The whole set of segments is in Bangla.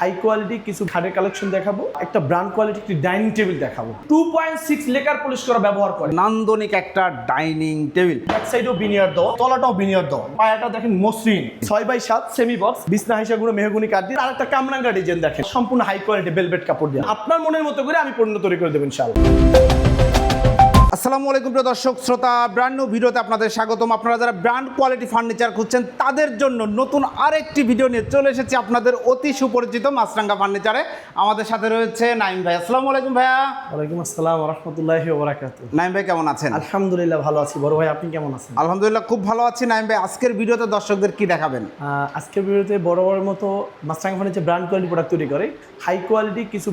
হাই কোয়ালিটি কিছু খাটের কালেকশন দেখাবো। একটা ব্র্যান্ড কোয়ালিটি একটি ডাইনিং টেবিল দেখাবো। Two point six lacquer polish করা ব্যবহার করে। নান্দনিক একটা ডাইনিং টেবিল এক সাইডও বিনিয়ার দাও তলাটাও বিনিয়ার দাও পায়াটা দেখেন মসৃণ। ছয় বাই সাত সেমি বক্স বিছনা হিসাবগুলো মেহগুনি কাঠ দিয়ে। আর একটা কামরাঙ্গা ডিজাইন দেখেন। সম্পূর্ণ হাই কোয়ালিটি বেলভেট কাপড় দিয়ে। আপনার মনের মতো করে আমি পণ্য তৈরি করে দেবেন ইনশাআল্লাহ। আসসালামু আলাইকুম প্রিয় দর্শক শ্রোতা ব্র্যান্ড নিউ ভিডিওতে আপনাদের স্বাগতম। আপনারা যারা ব্র্যান্ড কোয়ালিটি ফার্নিচার খুঁজছেন তাদের জন্য নতুন আরেকটি ভিডিও নিয়ে চলে এসেছি আপনাদের অতি সুপরিচিত মাছরাঙ্গা ফার্নিচারে আমাদের সাথে রয়েছে নাইম ভাই। আসসালামু আলাইকুম ভাইয়া। ওয়ালাইকুম আসসালাম রহমতুল্লাহি ওবরাকাত নাইম ভাই কেমন আছেন? আলহামদুলিল্লাহ ভালো আছি। বড় ভাই আপনি কেমন আছেন? আলহামদুলিল্লাহ খুব ভালো আছি নাইম ভাই। আজকের ভিডিওতে দর্শকদের কি দেখাবেন? আজকের ভিডিওতে বড় বড় মতো Mustang furniture brand quality product তৈরি করে। হাই কোয়ালিটি কিছু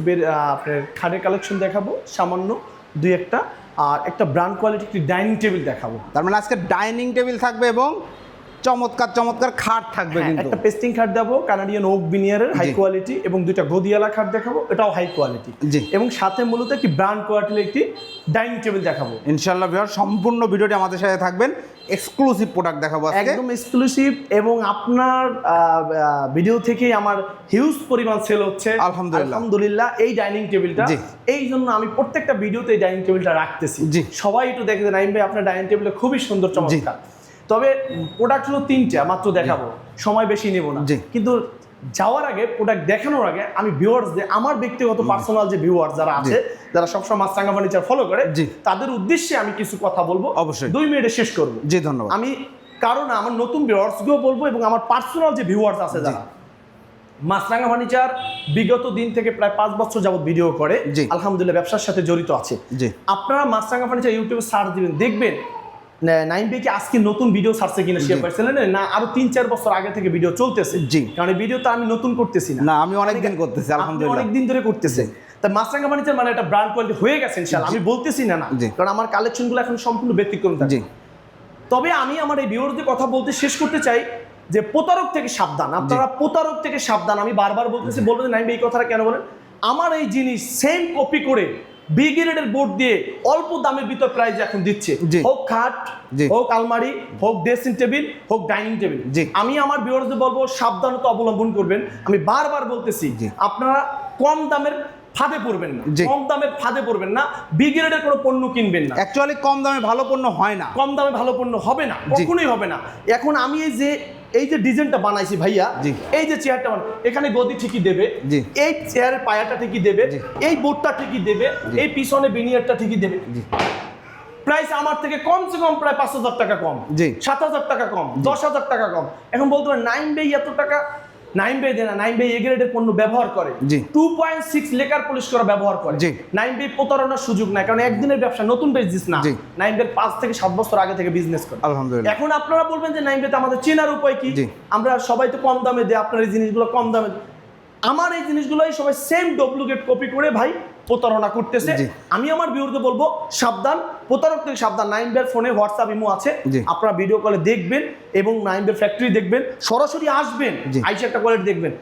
আপনার খাটের কালেকশন দেখাবো। সামান্য দুই একটা, আর একটা ব্র্যান্ড কোয়ালিটি একটি ডাইনিং টেবিল দেখাবো। তার মানে আজকে ডাইনিং টেবিল থাকবে এবং চমৎকার চমৎকার খাট থাকবে হ্যাঁ, কিন্তু। একটা পেস্টিং খাট দেবো কানাডিয়ান ওক বিনিয়ারের হাই কোয়ালিটি এবং দুইটা গদিয়ালা খাট দেখাবো এটাও হাই কোয়ালিটি এবং সাথে মূলত একটি ব্র্যান্ড কোয়ালিটির একটি ডাইনিং টেবিল দেখাবো। ইনশাল্লাহ ভিউয়ার সম্পূর্ণ ভিডিওটি আমাদের সাথে থাকবেন। এক্সক্লুসিভ প্রোডাক্ট দেখাবো আজকে। একদম এক্সক্লুসিভ এবং আপনার ভিডিও থেকেই আমার হিউজ পরিমাণ সেল হচ্ছে। আলহামদুলিল্লাহ। আলহামদুলিল্লাহ এই ডাইনিং টেবিলটা এই জন্য আমি প্রত্যেকটা ভিডিওতে এই ডাইনিং টেবিলটা রাখতেছি। সবাই একটু দেখে নাইম ভাই আপনার ডাইনিং টেবিলটা খুবই সুন্দর চমৎকার। তবে প্রোডাক্ট হলো তিনটা মাত্র দেখাবো। সময় বেশি নেব না। কিন্তু যাওয়ার আগে প্রোডাক্ট দেখানোর আগে আমি ভিউয়ার্সদের আমার ব্যক্তিগত পার্সোনাল যে ভিউয়ার্স যারা আছে যারা সবসময় মাছরাঙ্গা ফার্নিচার ফলো করে। তাদের উদ্দেশ্যে আমি কিছু কথা বলব। অবশ্যই। দুই মিনিটে শেষ করব। জি ধন্যবাদ। আমি কারণ আমার নতুন ভিউয়ার্সকেও বলব এবং আমার পার্সোনাল যে ভিউয়ার্স আছে যারা মাছরাঙ্গা ফার্নিচার বিগত দিন থেকে প্রায় পাঁচ বছর যাবত ভিডিও করে। আলহামদুলিল্লাহ ব্যবসার সাথে জড়িত আছে। আপনারা মাছরাঙ্গা ফার্নিচার ইউটিউবে সার্চ দিবেন দেখবেন নাইন বে কি আজকে নতুন ভিডিও ছাড়ছে কিনা শেয়ার পাইছিলেন না আরও তিন চার বছর আগে থেকে ভিডিও চলতেছে। জি। কারণ ভিডিও তো আমি নতুন করতেছি না। আমি অনেকদিন করতেছি আলহামদুলিল্লাহ। অনেক দিন ধরে করতেছে তা মাছরাঙ্গা ফার্নিচার মানে একটা ব্র্যান্ড কোয়ালিটি হয়ে গেছে ইনশাআল্লাহ। আমি বলতেছি না না। কারণ আমার কালেকশনগুলো এখন সম্পূর্ণ ব্যতিক্রম থাকে। জি। তবে আমি আমার এই ভিউরদের কথা বলতে শেষ করতে চাই যে প্রতারক থেকে সাবধান। আপনারা প্রতারক থেকে সাবধান। আমি বারবার বলতেছি বলবেন যে, নাইম ভাই এই কথাটা কেন বলেন? আমার এই জিনিস সেম কপি করে বি গ্রেডের বোর্ড দিয়ে অল্প দামের ভিতর প্রাইস এখন দিচ্ছে। হোক খাট। হোক আলমারি হোক ড্রেসিং টেবিল হোক ডাইনিং টেবিল। আমি আমার ভিউয়ার্সদের বলব সাবধানতা অবলম্বন করবেন আমি বারবার বলতেছি। আপনারা কম দামের ফাঁদে পড়বেন না। কম দামের ফাঁদে পড়বেন না বি গ্রেডের কোনো পণ্য কিনবেন না অ্যাকচুয়ালি কম দামে ভালো পণ্য হয় না কম দামে ভালো পণ্য হবে না। কখনোই হবে না এখন আমি এই যে এই যে ডিজাইনটা বানাইছি ভাইয়া। এই যে চেয়ারটা এখানে গদি ঠিকই দেবে। এই চেয়ারের পায়াটা ঠিকই দেবে। এই বোর্ডটা ঠিকই দেবে। এই পিছনে বিনিয়ারটা ঠিকই দেবে প্রাইস আমার থেকে কমসে কম প্রায় পাঁচ হাজার টাকা কম জি। সাত হাজার টাকা কম দশ হাজার টাকা কম এখন বলতে পারেন নাইন বে এত টাকা নাইন বে দেনা নাইন বে এ গ্রেডের পণ্য ব্যবহার করে। জি। Two point six lacquer polish করা ব্যবহার করে। জি। নাইন বে প্রতারণার সুযোগ নাই কারণ একদিনের ব্যবসা নতুন বিজনেস না। নাইম বে পাঁচ থেকে সাত বছর আগে থেকে বিজনেস করে। আলহামদুলিল্লাহ। এখন আপনারা বলবেন যে নাইন বেতে আমাদের চেনার উপায় কি? আমরা সবাই তো কম দামে দেয় আপনার এই জিনিসগুলো কম দামে। আমার এই জিনিসগুলোই সবাই সেম ডুপ্লিকেট কপি করে ভাই প্রতারণা করতেছে। আমি আমার বিরুদ্ধে বলব সাবধান। প্রতারক থেকে সাবধান। নাইন বের ফোনে হোয়াটসঅ্যাপ ইমো আছে। আপনারা ভিডিও কলে দেখবেন এবং নাইন বের ফ্যাক্টরি দেখবেন। সরাসরি আসবেন। আইসে একটা কোয়ালিটি দেখবেন।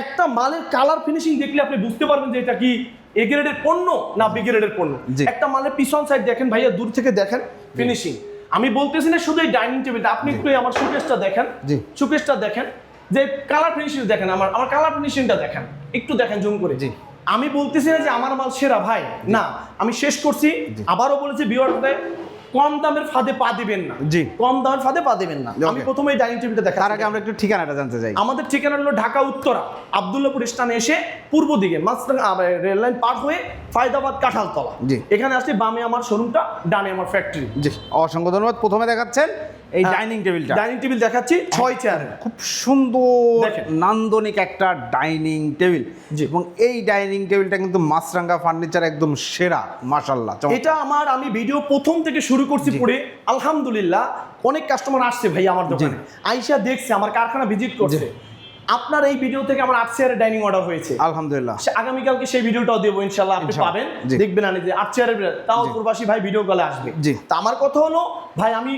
একটা মালের কালার ফিনিশিং দেখলে আপনি বুঝতে পারবেন যে এটা কি এ গ্রেডের পণ্য না বি গ্রেডের পণ্য। একটা মালের পিছন সাইড দেখেন ভাইয়া দূর থেকে দেখেন ফিনিশিং আমি বলতেছি না শুধু এই ডাইনিং টেবিলটা আপনি একটু আমার সুকেশটা দেখেন। সুকেশটা দেখেন। যে কালার ফিনিশিং দেখেন আমার। আমার কালার ফিনিশিংটা দেখেন। একটু দেখেন জুম করে। জি। আমি বলতেছি না যে আমার মাল সেরা ভাই। না আমি শেষ করছি। আবারও বলেছি বিওয়ার কম দামের ফাঁদে পা দিবেন না। জি। কম দামের ফাঁদে পা দিবেন না. আমি প্রথমে ডাইনিং টেবিলটা দেখা তার আগে আমরা একটু ঠিকানাটা জানতে চাই। আমাদের ঠিকানা হলো ঢাকা উত্তরা আবদুল্লাপুর স্থানে এসে পূর্ব দিকে মাঝখানে রেল লাইন পার হয়ে ফায়দাবাদ কাঁঠালতলা। জি। এখানে আসলে বামে আমার শোরুমটা ডানে আমার ফ্যাক্টরি জি অসংখ্য ধন্যবাদ। প্রথমে দেখাচ্ছেন এই হ্যাঁ। ডাইনিং টেবিলটা ডাইনিং টেবিল দেখাচ্ছি ছয় চেয়ারের খুব সুন্দর নান্দনিক একটা ডাইনিং টেবিল। এবং এই ডাইনিং টেবিলটা কিন্তু মাছরাঙ্গা ফার্নিচার একদম সেরা মাশাল্লাহ। এটা আমার আমি ভিডিও প্রথম থেকে শুরু করছি পড়ে আলহামদুলিল্লাহ অনেক কাস্টমার আসছে ভাই আমার দোকানে। আইসা দেখছে আমার কারখানা ভিজিট করছে। আপনার এই ভিডিও থেকে আমার আট চেয়ারের ডাইনিং অর্ডার হয়েছে। আলহামদুলিল্লাহ। আগামীকালকে সেই ভিডিওটাও দেবো ইনশাল্লাহ আপনি। পাবেন। দেখবেন আনি যে আট চেয়ারের তাও প্রবাসী ভাই ভিডিও কলে আসবে। জি। তা আমার কথা হলো ভাই আমি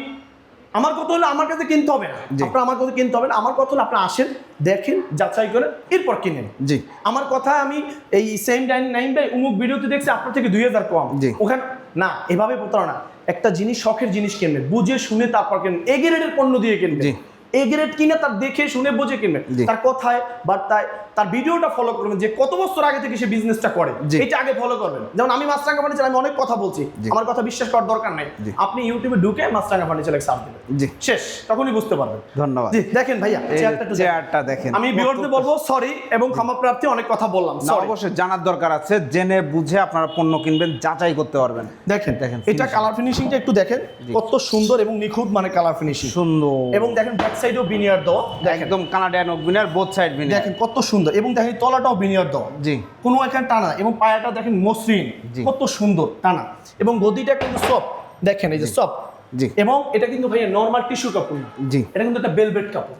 আমার কথা হলো আমার কাছে কিনতে হবে না। আপনার আমার কথা কিনতে হবে না। আমার কথা হলো আপনি আসেন দেখেন যাচাই করেন এরপর কিনেন। জি। আমার কথা আমি এই সেম ডাইন নাইন বাই উমুক ভিডিওতে দেখছি আপনার থেকে দুই হাজার কম। জি। ওখানে না এভাবে প্রতারণা একটা জিনিস শখের জিনিস কিনবেন বুঝে শুনে তারপর কিনবেন। এ গ্রেডের পণ্য দিয়ে কিনবেন। এ গ্রেড কিনে তার দেখে শুনে বুঝে কিনবেন তার কথায় বার্তায় তার ভিডিওটা ফলো করবেন যে কত বছর আগে থেকে সে বিজনেসটা করে। এটা আগে ফলো করবেন। যেমন আমি মাছরাঙ্গা ফার্নিচার আমি অনেক কথা বলছি। আমার কথা বিশ্বাস করার দরকার নাই। আপনি ইউটিউবে ঢুকে মাছরাঙ্গা ফার্নিচার সার্চ দিবেন। শেষ। তখনই বুঝতে পারবেন। ধন্যবাদ। জি দেখেন ভাইয়া এই চেয়ারটা দেখেন। আমি বিওরদের বলব সরি এবং ক্ষমা প্রার্থী অনেক কথা বললাম অবশ্যই জানার দরকার আছে। জেনে বুঝে আপনারা পণ্য কিনবেন যাচাই করতে পারবেন। দেখেন দেখেন, এটা। কালার ফিনিশিংটা একটু দেখেন। কত সুন্দর এবং নিখুঁত মানে কালার ফিনিশিং সুন্দর। এবং দেখেন সাইডেও বিনিয়ার দেখেন। একদম কানাডিয়ান অগ্নিয়ার বোথ সাইড বিনে দেখেন কত সুন্দর। এবং দেখেন তলাটাও বিনিয়ার দেওয়া জি। কোনো এখানে টানা এবং পায়াটা দেখেন মসৃণ। কত সুন্দর টানা। এবং গদিটা কিন্তু সফট দেখেন এই যে সফট জি। এবং এটা কিন্তু ভাইয়া নর্মাল টিস্যু কাপড় না। জি। এটা কিন্তু একটা বেলভেট কাপড়।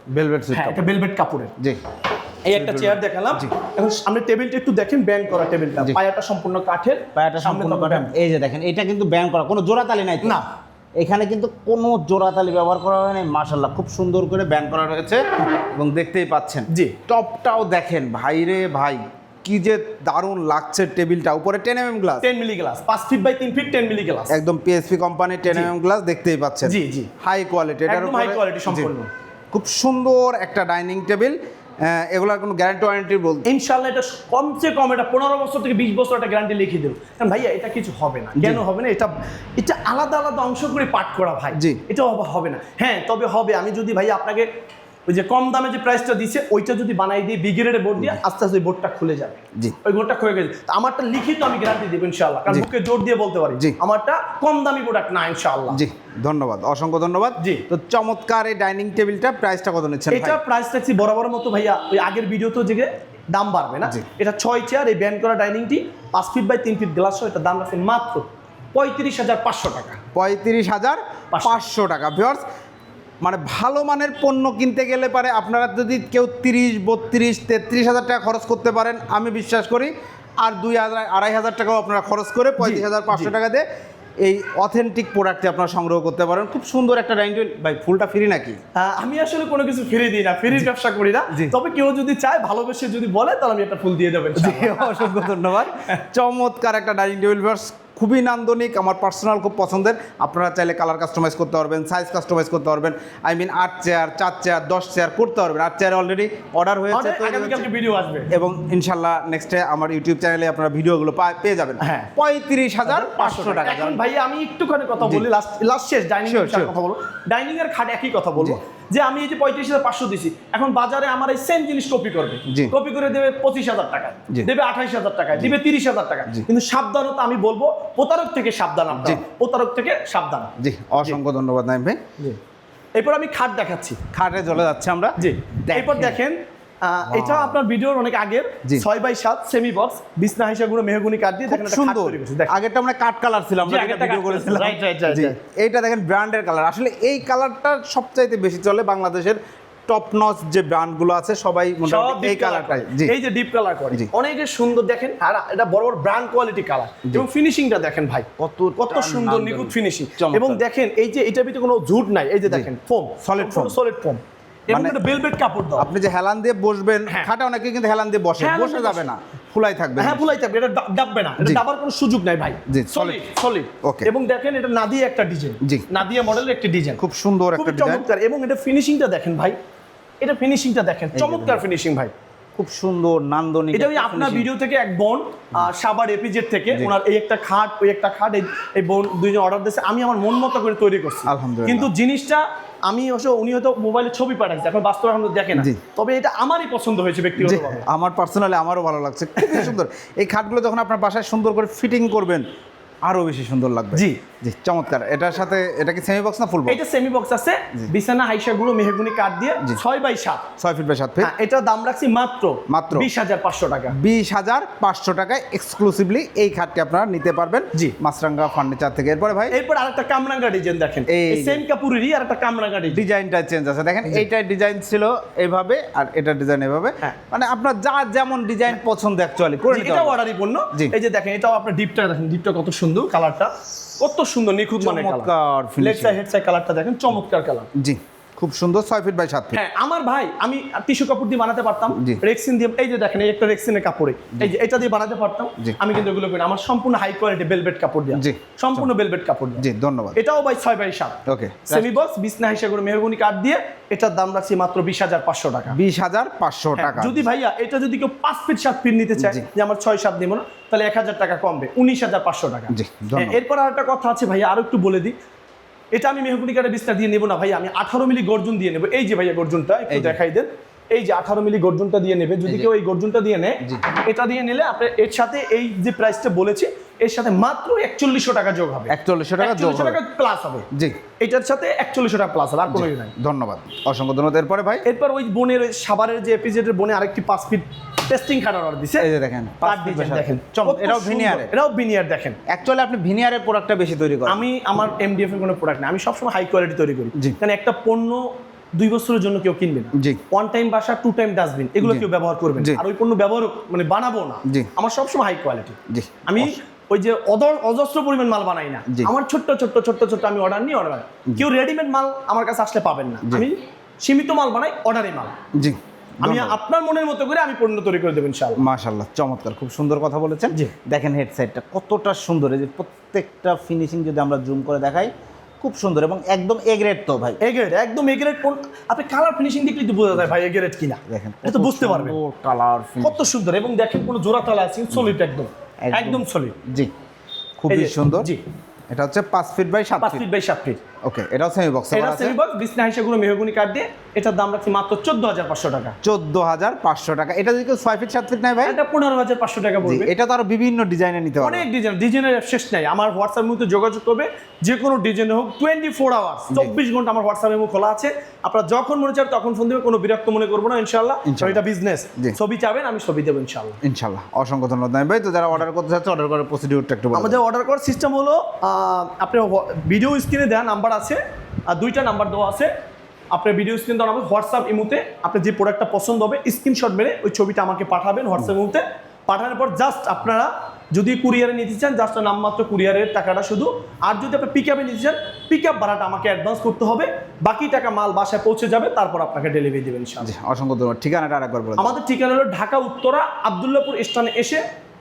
সুইট হ্যাঁ এটা বেলভেট কাপড়ের। জি। এই একটা চেয়ার দেখালাম। এখন সামনে টেবিলটা একটু দেখেন ব্যান্ড করা টেবিলটা পায়াটা সম্পূর্ণ কাঠের পায়াটা সামনে সম্পূর্ণ band। এই যে দেখেন এটা কিন্তু ব্যান করা। কোনো জোড়াতালি নাই না। এখানে কিন্তু কোনো জোড়াতালি ব্যবহার করা হয় নাই মাশাল্লাহ খুব সুন্দর করে ব্যান করা রয়েছে এবং দেখতেই পাচ্ছেন জি। টপটাও দেখেন ভাই রে ভাই কি যে দারুণ লাগছে টেবিলটা উপরে ten M glass ten milli glass পাঁচ ফিট বাই তিন ফিট টেন মিলি গ্লাস একদম পিএসপি কোম্পানি টেন জি। এম গ্লাস দেখতেই পাচ্ছেন জি, জি। হাই কোয়ালিটি একদম high quality সম্পূর্ণ। খুব সুন্দর একটা ডাইনিং টেবিল এগুলার কোনো গ্যারান্টি ওয়ারেন্টি বলতে? ইনশাল্লাহ এটা কমসে কম এটা পনেরো বছর থেকে বিশ বছর একটা গ্যারান্টি লিখে দেবো। কারণ ভাইয়া এটা কিছু হবে না। কেন হবে না? এটা এটা আলাদা আলাদা অংশ করে পাঠ করা ভাই। জি। এটা হবে- হবে না। হ্যাঁ তবে হবে। আমি যদি ভাই আপনাকে ওই যে কম দামে যে প্রাইসটা দিচ্ছে ওইটা যদি বানাই দিই বিগ্রেডে বোর্ড দিয়ে আস্তে আস্তে ওই বোর্ডটা খুলে যাবে। জি। ওই বোর্ডটা খুলে গেছে। তো আমারটা লিখিত আমি গ্যারান্টি দেবো ইনশাল্লাহ কারণ। বুকে জোর দিয়ে বলতে পারি। জি। আমারটা কম দামি প্রোডাক্ট না ইনশাল্লাহ জি ধন্যবাদ অসংখ্য ধন্যবাদ। জি। তো চমৎকার এই ডাইনিং টেবিলটা প্রাইসটা কত নিচ্ছেন এটা? প্রাইস রাখছি বরাবর মতো ভাইয়া ওই আগের ভিডিওতেও যে দাম বাড়বে না? এটা ছয় চেয়ার এই ব্যান্ড করা ডাইনিংটি পাঁচ ফিট বাই তিন ফিট গ্লাস এটা দাম রাখছে মাত্র পঁয়ত্রিশ হাজার পাঁচশো টাকা। পঁয়ত্রিশ হাজার পাঁচশো। টাকা। ভিওর্স মানে ভালো মানের পণ্য কিনতে গেলে পারে আপনারা যদি কেউ তিরিশ বত্রিশ তেত্রিশ হাজার টাকা খরচ করতে পারেন আমি বিশ্বাস করি আর দুই হাজার আড়াই হাজার টাকাও আপনারা খরচ করে পঁয়ত্রিশ হাজার পাঁচশো টাকা দিয়ে এই অথেন্টিক প্রোডাক্টটি আপনারা সংগ্রহ করতে পারেন। খুব সুন্দর একটা ডাইনিং টেবিল ভাই ফুলটা ফ্রি নাকি? আমি আসলে কোনো কিছু ফ্রি দিই না। ফ্রির ব্যবসা করি না। তবে কেউ যদি চায় ভালোবেসে যদি বলে তাহলে আমি একটা ফুল দিয়ে দেবেন অসংখ্য ধন্যবাদ। চমৎকার একটা ডাইনিং টেবিল খুবই নান্দনিক আমার পার্সোনাল খুব পছন্দের। আপনারা চাইলে কালার কাস্টমাইজ করতে পারবেন সাইজ কাস্টমাইজ করতে পারবেন। আই মিন আট চেয়ার চার চেয়ার দশ চেয়ার করতে পারবেন। আট চেয়ার অলরেডি অর্ডার হয়েছে ভিডিও আসবে। এবং ইনশাল্লাহ নেক্সটে আমার ইউটিউব চ্যানেলে আপনারা ভিডিওগুলো পেয়ে যাবেন। হ্যাঁ। পঁয়ত্রিশ হাজার পাঁচশো টাকা। ভাই আমি একটুখানি কথা। বলি লাস্ট লাস্ট শেষ ডাইনিং. কথা বলব। ডাইনিং এর খাট একই কথা বলব। যে আমি এই যে পঁয়ত্রিশ হাজার পাঁচশো দিছি এখন বাজারে আমার এই সেম জিনিস কপি করবে। কপি করে দেবে পঁচিশ হাজার টাকায়। দেবে আঠাইশ হাজার টাকায় দেবে তিরিশ হাজার টাকা। কিন্তু সাবধানতা আমি বলব প্রতারক থেকে সাবধান আপনার। প্রতারক থেকে সাবধান। জি অসংখ্য ধন্যবাদ নাইম ভাই। এরপর আমি খাট দেখাচ্ছি। খাটে চলে যাচ্ছে আমরা। জি। এরপর দেখেন এটা আপনার ভিডিওর অনেক আগের। ছয় বাই সাত সেমি বক্স বিছনা হিসাবগুলো মেহগুনি কাঠ দিয়ে দেখেন সুন্দর। আগেরটা আমরা কাট কালার ছিল আমরা ভিডিও করেছিলাম। এইটা দেখেন ব্র্যান্ডের কালার আসলে এই কালারটা সবচাইতে বেশি চলে বাংলাদেশের টপ নচ যে ব্র্যান্ডগুলো আছে সবাই মোটামুটি এই কালারটাই এই যে ডিপ কালার করে। অনেকে সুন্দর দেখেন আর এটা বড় বড় ব্র্যান্ড কোয়ালিটি কালার এবং ফিনিশিংটা দেখেন ভাই। কত কত সুন্দর। নিখুঁত ফিনিশিং এবং দেখেন এই যে এটার ভিতরে কোনো ঝুট নাই। এই যে দেখেন foam Solid foam solid foam velvet কাপড় দাও। আপনি যে হেলান দিয়ে বসবেন হ্যাঁ। অনেকে কিন্তু হেলান দিয়ে বসে বসে যাবে না ফুলাই থাকবে হ্যাঁ ফুলাই থাকবে এটা ডাববে না এটা ডাবার কোনো সুযোগ নাই ভাই। জি, সলিড সলিড ওকে এবং দেখেন এটা নাদিয়া একটা ডিজাইন জি। নাদিয়া মডেলের একটা ডিজাইন খুব সুন্দর একটা ডিজাইন চমৎকার। এবং এটা ফিনিশিংটা দেখেন ভাই এটা ফিনিশিংটা দেখেন। চমৎকার ফিনিশিং ভাই। খুব সুন্দর নান্দনিক এটা ওই আপনার ভিডিও থেকে এক বোন সাবার এপিজেড থেকে ওনার এই একটা খাট ওই একটা খাট এই- বোন দুইজন অর্ডার দিয়েছে। আমি আমার মন মতো করে তৈরি করছি। আলহামদুলিল্লাহ। কিন্তু জিনিসটা আমি অবশ্য উনি হয়তো মোবাইলে ছবি পাঠাইছে এখন বাস্তবে এখন দেখে না। তবে এটা আমারই পছন্দ হয়েছে জি, ব্যক্তিগতভাবে। আমার পার্সোনালি আমারও ভালো লাগছে। খুবই সুন্দর। এই খাটগুলো যখন আপনার বাসায় সুন্দর করে ফিটিং করবেন আরও বেশি সুন্দর লাগবে। জি। জি চমৎকার। এটার সাথে এটা কি সেমি বক্স না ফুল বক্স এটা সেমি বক্স আছে বিছানা হাইসা গুলো মেহগুনি কাঠ দিয়ে। ছয় বাই সাত। ছয় ফিট বাই সাত ফিট হ্যাঁ এটা দাম রাখছি মাত্র মাত্র। বিশ হাজার পাঁচশো টাকা। বিশ হাজার পাঁচশো টাকায় এক্সক্লুসিভলি এই খাটটি আপনারা নিতে পারবেন। জি। মাছরাঙ্গা ফার্নিচার থেকে। এরপরে ভাই? এরপর আরেকটা কামরাঙ্গা ডিজাইন দেখেন। এই। সেম কাপুরেরই আরেকটা কামরাঙ্গা ডিজাইন ডিজাইনটা চেঞ্জ আছে। দেখেন এইটার ডিজাইন ছিল এইভাবে আর এটার ডিজাইন এভাবে। হ্যাঁ। মানে আপনার যা যেমন ডিজাইন পছন্দ অ্যাকচুয়ালি করে নিতে এটাও অর্ডারই পণ্য। এই যে দেখেন এটাও আপনার ডিপটা দেখেন। ডিপটা কত সুন্দর। কালারটা কত সুন্দর নিখুঁত মানে চমৎকার leg finishing। Side head side কালারটা দেখেন চমৎকার কালার। জি। খুব সুন্দর ছয় ফিট বাই সাত ফিট হ্যাঁ আমার ভাই আমি টিস্যু কাপড় দিয়ে বানাতে পারতাম। রেক্সিন দিয়ে এই যে দেখেন এই একটা রেক্সিনের কাপড়ে। এই যে এটা দিয়ে বানাতে পারতাম। আমি কিন্তু এগুলো করি আমার সম্পূর্ণ হাই কোয়ালিটি বেলভেট কাপড় দিয়ে। জি। সম্পূর্ণ বেলভেট কাপড় দিয়ে। জি ধন্যবাদ। এটাও ভাই ছয় বাই সাত। ওকে সেমি বক্স বিছনা হিসেবে করে মেহগনি কাঠ দিয়ে এটার দাম রাখছি মাত্র বিশ হাজার পাঁচশো টাকা। বিশ হাজার পাঁচশো হ্যাঁ, টাকা। যদি ভাইয়া এটা যদি কেউ পাঁচ ফিট সাত ফিট নিতে চায় যে আমার ছয় সাত নিব না তাহলে এক হাজার টাকা কমবে। উনিশ হাজার পাঁচশো টাকা। জি, হ্যাঁ, এরপর আর একটা কথা আছে ভাইয়া আরও একটু বলে দিই। এটা আমি মেহগুনি কাঠের বিস্তার দিয়ে নেব না ভাই আমি আঠারো মিলি গর্জন দিয়ে নেব। এই যে ভাইয়া গর্জনটা একটু এই দেখাই দেন। এই যে আঠারো মিলি গর্জনটা দিয়ে নেবে। যদি কেউ এই গর্জনটা দিয়ে নেয় এটা দিয়ে নিলে আপনার এর সাথে এই যে প্রাইসটা বলেছি এর সাথে মাত্র একচল্লিশশো টাকা যোগ হবে। একচল্লিশশো টাকা যোগ হবে। টাকা প্লাস হবে। জি। এটার সাথে একচল্লিশশো টাকা প্লাস হবে আর কোনো নাই। ধন্যবাদ। অসংখ্য ধন্যবাদ। এরপরে ভাই? এরপর ওই বোনের ওই সাভারের যে এপিজেডের বোনে আরেকটি পাঁচ ফিট টেস্টিং খাটার অর্ডার দিছে। এই যে দেখেন পাঁচ ডিজাইন দেখেন। এটাও। ভিনিয়ারে এটাও ভিনিয়ার দেখেন। অ্যাকচুয়ালি আপনি ভিনিয়ারের প্রোডাক্টটা বেশি তৈরি করেন। আমি আমার এমডিএফ এর কোনো প্রোডাক্ট না আমি সবসময় হাই কোয়ালিটি তৈরি করি। কারণ একটা পণ্য দুই বছরের জন্য কেউ কিনবে না। জি। ওয়ান টাইম বাসা টু টাইম ডাস্টবিন এগুলো কেউ ব্যবহার করবে না। আর ওই পণ্য ব্যবহার মানে বানাবো না। জি। আমার সবসময় হাই কোয়ালিটি জি। আমি ওই যে অজস্র পরিমাণ মাল বানাই না। আমার ছোট্ট ছোট্ট ছোট্ট ছোট্ট আমি অর্ডার নিয়ে অর্ডার কেউ রেডিমেড মাল আমার কাছে আসলে পাবেন না। আমি সীমিত মাল বানাই অর্ডারি মাল। জি। আমি আপনার মনের মতো করে আমি পণ্য তৈরি করে দেবো ইনশাআল্লাহ। মাশাল্লাহ চমৎকার খুব সুন্দর কথা বলেছেন। দেখেন হেডসেটটা কতটা সুন্দর এই যে প্রত্যেকটা ফিনিশিং যদি আমরা জুম করে দেখাই খুব সুন্দর এবং একদম এ গ্রেড তো ভাই। এগ্রেড একদম এগ্রেড কোন আপনি কালার ফিনিশিং দেখলে তো বোঝা যায় ভাই এগ্রেড কিনা। দেখেন এটা তো বুঝতে পারবেন। কালার কত সুন্দর এবং দেখেন কোনো জোড়া তলা আছে সলিড একদম। একদম। সলিড জি খুবই সুন্দর জি। এটা হচ্ছে পাঁচ ফিট বাই সাত ফিট বাই সাত ফিট ওকে এটাও সেমি বক্স এটা সেমি বক্স বিছনা হিসেবে মেহগুনি কাঠ দিয়ে। এটার দাম রাখছি মাত্র চোদ্দ হাজার পাঁচশো টাকা। চোদ্দ হাজার পাঁচশো টাকা। এটা যদি কেউ ছয় ফিট সাত ফিট নেয় ভাই? এটা পনেরো হাজার পাঁচশো টাকা পড়বে। এটা তো আরও বিভিন্ন ডিজাইনে নিতে পারবে। অনেক ডিজাইন ডিজাইনের শেষ নাই। আমার হোয়াটসঅ্যাপ মধ্যে যোগাযোগ করবে। যে কোনো ডিজাইন হোক টোয়েন্টি ফোর আওয়ার্স চব্বিশ ঘণ্টা আমার হোয়াটসঅ্যাপ মেমো খোলা আছে। আপনারা যখন মনে চান তখন ফোন দেবে কোনো বিরক্ত মনে করব না ইনশাল্লাহ। এটা বিজনেস। ছবি চাবেন আমি ছবি দেবো ইনশাল্লাহ ইনশাল্লাহ অসংখ্য ধন্যবাদ ভাই। তো যারা অর্ডার করতে চাচ্ছে অর্ডার করার প্রসিডিউরটা একটু আমাদের অর্ডার করার সিস্টেম হলো আহ, আপনার ভিডিও স্ক্রিনে দেওয়া নাম্বার আছে আর দুইটা নাম্বার দেওয়া আছে। আপনার ভিডিও স্ক্রিন দেওয়া নাম্বার হোয়াটসঅ্যাপ ইমুতে আপনার যে প্রোডাক্টটা পছন্দ হবে স্ক্রিনশট মেরে ওই ছবিটা আমাকে পাঠাবেন হোয়াটসঅ্যাপ ইমুতে। পাঠানোর পর জাস্ট আপনারা যদি কুরিয়ারে নিতে চান জাস্ট নামমাত্র কুরিয়ারের টাকাটা শুধু। আর যদি আপনি পিক আপে নিতে চান পিক আপ ভাড়াটা আমাকে অ্যাডভান্স করতে হবে। বাকি টাকা মাল বাসায় পৌঁছে যাবে তারপর আপনাকে ডেলিভারি দেবেন অসংখ্য ধন্যবাদ। ঠিকানাটা আরেকবার আমাদের ঠিকানা হলো ঢাকা উত্তরা আবদুল্লাপুর স্থানে এসে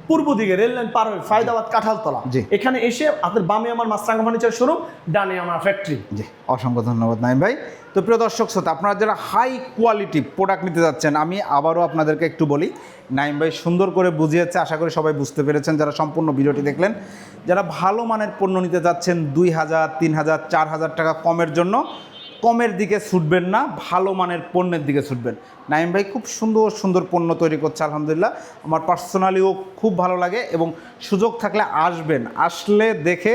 পূর্ব দিকে রেল লাইন পার হয়ে ফায়দাবাদ কাঁঠালতলা। এখানে এসে আপনার বামে আমার মাছরাঙ্গা ফার্নিচার শোরুম ডানে আমার ফ্যাক্টরি। জি অসংখ্য ধন্যবাদ নাইম ভাই। তো প্রিয় দর্শক শ্রোতা আপনারা যারা হাই কোয়ালিটি প্রোডাক্ট নিতে যাচ্ছেন আমি আবারও আপনাদেরকে একটু বলি নাইম ভাই সুন্দর করে বুঝিয়েছে আশা করি সবাই বুঝতে পেরেছেন যারা সম্পূর্ণ ভিডিওটি দেখলেন। যারা ভালো মানের পণ্য নিতে যাচ্ছেন দুই হাজার তিন হাজার চার হাজার টাকা কমের জন্য কমের দিকে ছুটবেন না ভালো মানের পণ্যের দিকে ছুটবেন। নাইম ভাই খুব সুন্দর সুন্দর পণ্য তৈরি করছে আলহামদুলিল্লাহ। আমার পার্সোনালিও খুব ভালো লাগে এবং সুযোগ থাকলে আসবেন। আসলে দেখে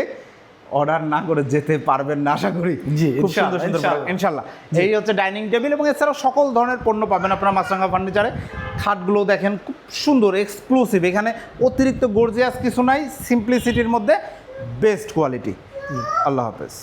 অর্ডার না করে যেতে পারবেন না আশা করি। জি, খুব সুন্দর সুন্দর ইনশাল্লাহ। এই হচ্ছে ডাইনিং টেবিল এবং এছাড়াও সকল ধরনের পণ্য পাবেন আপনারা মাছরাঙ্গা ফার্নিচারে খাটগুলো দেখেন খুব সুন্দর এক্সক্লুসিভ এখানে অতিরিক্ত গর্জিয়াস কিছু নাই সিম্পলিসিটির মধ্যে বেস্ট কোয়ালিটি আল্লাহ হাফেজ।